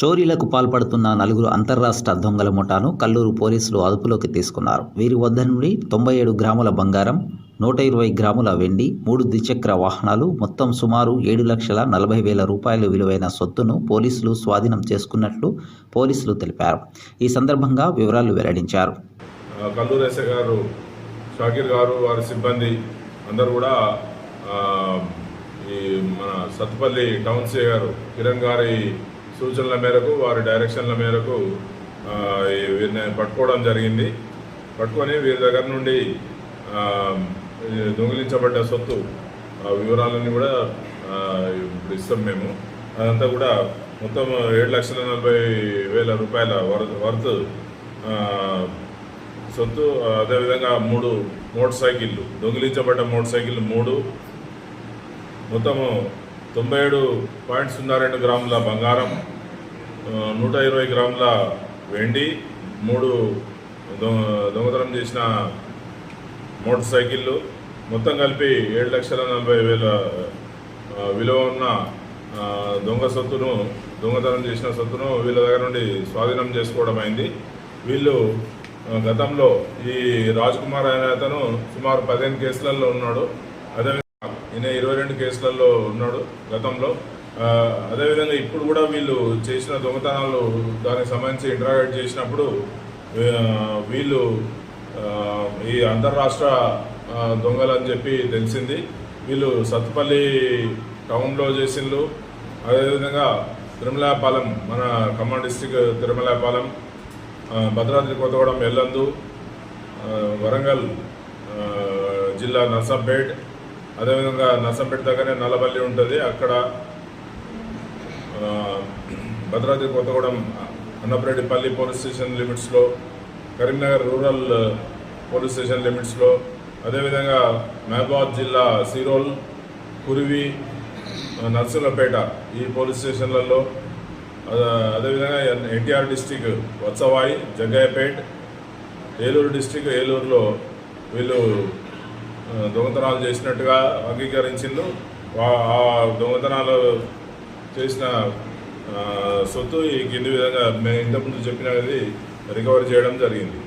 చోరీలకు పాల్పడుతున్న నలుగురు అంతర్రాష్ట్ర దొంగల ముఠాను కల్లూరు పోలీసులు అదుపులోకి తీసుకున్నారు. వీరి వద్ద నుండి తొంభై ఏడు గ్రాముల బంగారం నూట ఇరవై గ్రాముల వెండి మూడు ద్విచక్ర వాహనాలు మొత్తం సుమారు ఏడు లక్షల నలభై వేల రూపాయలు విలువైన సొత్తును పోలీసులు స్వాధీనం చేసుకున్నట్లు పోలీసులు తెలిపారు. ఈ సందర్భంగా వివరాలు వెల్లడించారు. కల్లూరు ఎస్ఐ గారు షాకీర్ గారు వారి సిబ్బంది అందరూ కూడా ఈ మన సత్తుపల్లి టౌన్ సిఐ గారు కిరణ్ గారి సూచనల మేరకు వారి డైరెక్షన్ల మేరకు వీరిని పట్టుకోవడం జరిగింది. పట్టుకొని వీరి దగ్గర నుండి దొంగిలించబడ్డ సొత్తు ఆ వివరాలన్నీ కూడా ఇప్పుడు ఇస్తాం మేము. అదంతా కూడా మొత్తం ఏడు లక్షల నలభై వేల రూపాయల వర్ వర్త్ సొత్తు అదేవిధంగా మూడు మోటార్ సైకిళ్ళు దొంగిలించబడ్డ మోటార్ సైకిళ్ళు మూడు. మొత్తము తొంభై ఏడు పాయింట్ సున్నా రెండు గ్రాముల బంగారం నూట ఇరవై గ్రాముల వెండి మూడు దొంగతనం చేసిన మోటార్ సైకిళ్ళు మొత్తం కలిపి ఏడు లక్షల నలభై వేల విలువ ఉన్న దొంగ సొత్తును దొంగతనం చేసిన సొత్తును వీళ్ళ దగ్గర నుండి స్వాధీనం చేసుకోవడం అయింది. వీళ్ళు గతంలో ఈ రాజ్ కుమార్ అనే అతను సుమారు పదిహేను కేసులలో ఉన్నాడు. అదే ఈయన ఇరవై రెండు కేసులలో ఉన్నాడు గతంలో. అదేవిధంగా ఇప్పుడు కూడా వీళ్ళు చేసిన దొంగతనాలు దానికి సంబంధించి ఇంటరాగేట్ చేసినప్పుడు వీళ్ళు ఈ అంతర్రాష్ట్ర దొంగలు అని చెప్పి తెలిసింది. వీళ్ళు సత్తుపల్లి టౌన్లో చేసిండ్రు. అదేవిధంగా తిరుమలాపాలెం మన ఖమ్మం డిస్టిక్ తిరుమలాపాలెం భద్రాద్రి కొత్తగూడెం ఎల్లందు వరంగల్ జిల్లా నర్సంపేట్ అదేవిధంగా నర్సంపేట దగ్గరనే నల్లబల్లి ఉంటుంది. అక్కడ భద్రాద్రి కొత్తగూడెం అన్నపరెడ్డిపల్లి పోలీస్ స్టేషన్ లిమిట్స్లో కరీంనగర్ రూరల్ పోలీస్ స్టేషన్ లిమిట్స్లో అదేవిధంగా మహబాద్ జిల్లా సిరోల్ కురివి నర్సులపేట ఈ పోలీస్ స్టేషన్లలో అదేవిధంగా ఎన్టీఆర్ డిస్టిక్ వత్సవాయి జగ్గయ్యపేట్ ఏలూరు డిస్టిక్ ఏలూరులో వీళ్ళు దొంగతనాలు చేసినట్టుగా అంగీకరించిండు. ఆ దొంగతనాలు చేసిన సొత్తు ఈ కింది విధంగా మేము ఇంతకుముందు చెప్పినది రికవరీ చేయడం జరిగింది.